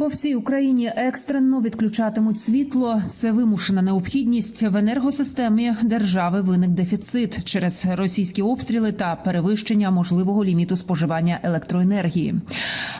По всій Україні екстрено відключатимуть світло. Це вимушена необхідність в енергосистемі держави. Виник дефіцит через російські обстріли та перевищення можливого ліміту споживання електроенергії.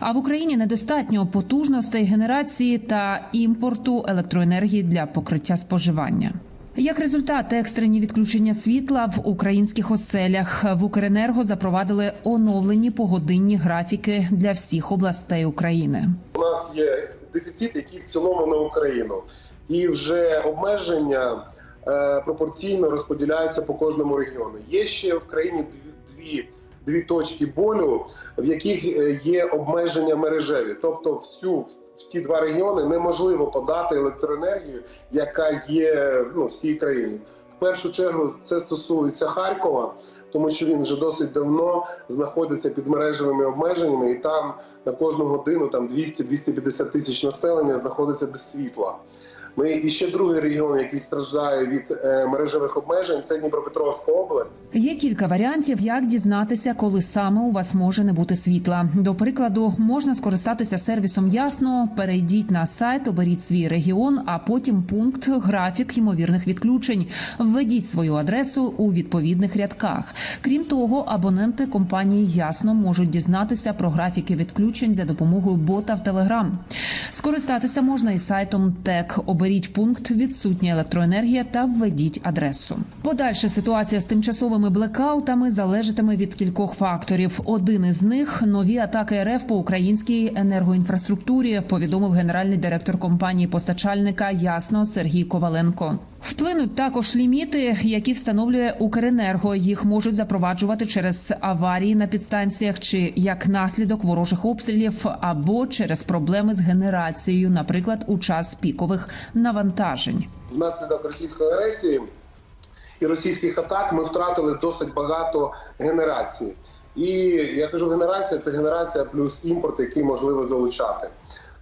А в Україні недостатньо потужностей генерації та імпорту електроенергії для покриття споживання. Як результат, екстрені відключення світла в українських оселях в Укренерго запровадили оновлені погодинні графіки для всіх областей України. У нас є дефіцит, який в цілому на Україну, і вже обмеження е, пропорційно розподіляються по кожному регіону. Є ще в країні дві, дві, дві точки болю, в яких е, є обмеження мережеві. Тобто, в цю в ці два регіони неможливо подати електроенергію, яка є ну, всій країні. В першу чергу це стосується Харкова, тому що він вже досить давно знаходиться під мережевими обмеженнями, і там на кожну годину там 200-250 тисяч населення знаходиться без світла. Ми і ще другий регіон, який страждає від е, мережевих обмежень, це Дніпропетровська область. Є кілька варіантів, як дізнатися, коли саме у вас може не бути світла. До прикладу, можна скористатися сервісом ясно. Перейдіть на сайт, оберіть свій регіон, а потім пункт графік ймовірних відключень. Введіть свою адресу у відповідних рядках. Крім того, абоненти компанії ясно можуть дізнатися про графіки відключень за допомогою бота в Телеграм. Скористатися можна і сайтом ТЕК. Оберіть пункт відсутня електроенергія та введіть адресу. Подальша ситуація з тимчасовими блекаутами залежатиме від кількох факторів. Один із них нові атаки РФ по українській енергоінфраструктурі. Повідомив генеральний директор компанії постачальника Ясно Сергій Коваленко. Вплинуть також ліміти, які встановлює Укренерго. Їх можуть запроваджувати через аварії на підстанціях чи як наслідок ворожих обстрілів, або через проблеми з генерацією, наприклад, у час пікових навантажень. Внаслідок російської агресії і російських атак ми втратили досить багато генерації. І я кажу, генерація це генерація плюс імпорт, який можливо залучати.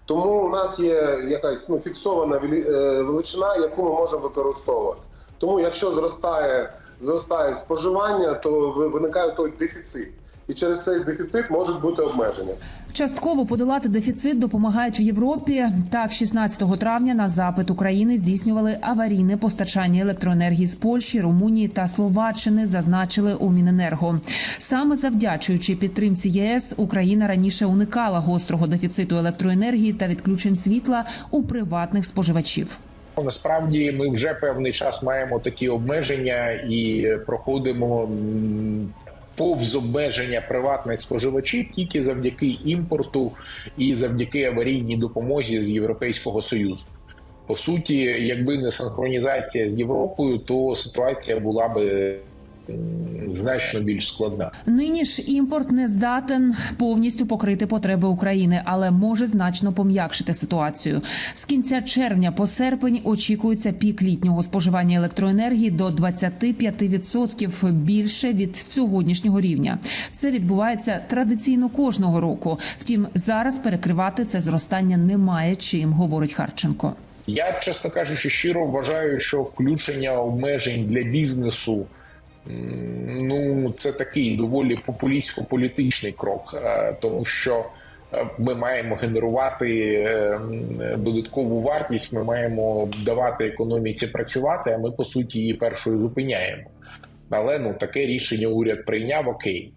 Тому у нас є якась ну фіксована е, величина, яку ми можемо використовувати. Тому, якщо зростає зростає споживання, то ви- виникає той дефіцит, і через цей дефіцит можуть бути обмеження. Частково подолати дефіцит допомагають в Європі. Так, 16 травня на запит України здійснювали аварійне постачання електроенергії з Польщі, Румунії та Словаччини. Зазначили у Міненерго. Саме завдячуючи підтримці ЄС, Україна раніше уникала гострого дефіциту електроенергії та відключень світла у приватних споживачів. Насправді ми вже певний час маємо такі обмеження і е, проходимо повз обмеження приватних споживачів тільки завдяки імпорту і завдяки аварійній допомозі з Європейського союзу. По суті, якби не синхронізація з Європою, то ситуація була би значно більш складна. Нині ж імпорт не здатен повністю покрити потреби України, але може значно пом'якшити ситуацію. З кінця червня по серпень очікується пік літнього споживання електроенергії до 25% більше від сьогоднішнього рівня. Це відбувається традиційно кожного року. Втім, зараз перекривати це зростання немає чим, говорить Харченко. Я, чесно кажучи, щиро вважаю, що включення обмежень для бізнесу. Ну, це такий доволі популістсько-політичний крок, е, тому що е, ми маємо генерувати е, додаткову вартість, ми маємо давати економіці працювати, а ми по суті її першою зупиняємо. Але ну таке рішення уряд прийняв окей.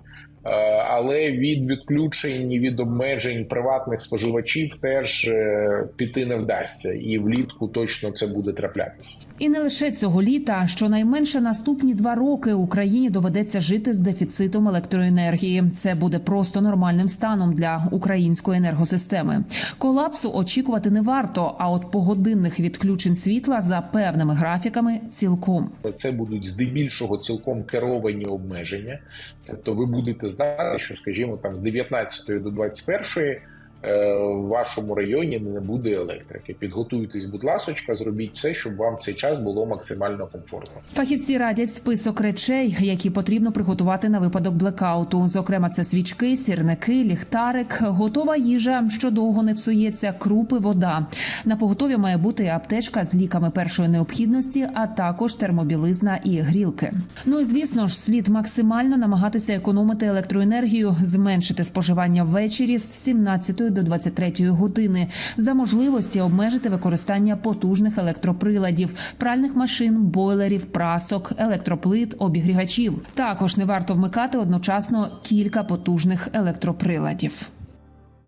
Е, Але від відключень і від обмежень приватних споживачів теж е, піти не вдасться, і влітку точно це буде траплятися. І не лише цього літа, щонайменше наступні два роки Україні доведеться жити з дефіцитом електроенергії. Це буде просто нормальним станом для української енергосистеми. Колапсу очікувати не варто. А от погодинних відключень світла за певними графіками цілком. Це будуть здебільшого цілком керовані обмеження. Тобто, ви будете знати, що, скажімо, там з 19 до 21 е, в вашому районі не буде електрики. Підготуйтесь, будь ласочка, зробіть все, щоб вам цей час було максимально комфортно. Фахівці радять список речей, які потрібно приготувати на випадок блекауту. Зокрема, це свічки, сірники, ліхтарик, готова їжа, що довго не псується, крупи, вода. На поготові має бути аптечка з ліками першої необхідності, а також термобілизна і грілки. Ну і звісно ж, слід максимально намагатися економити електроенергію, зменшити споживання ввечері з 17 до 23 години. За можливості обмежити використання потужних електроприладів, пральних машин, бойлерів, прасок, електроплит, обігрівачів. Також не варто вмикати одночасно кілька потужних електроприладів.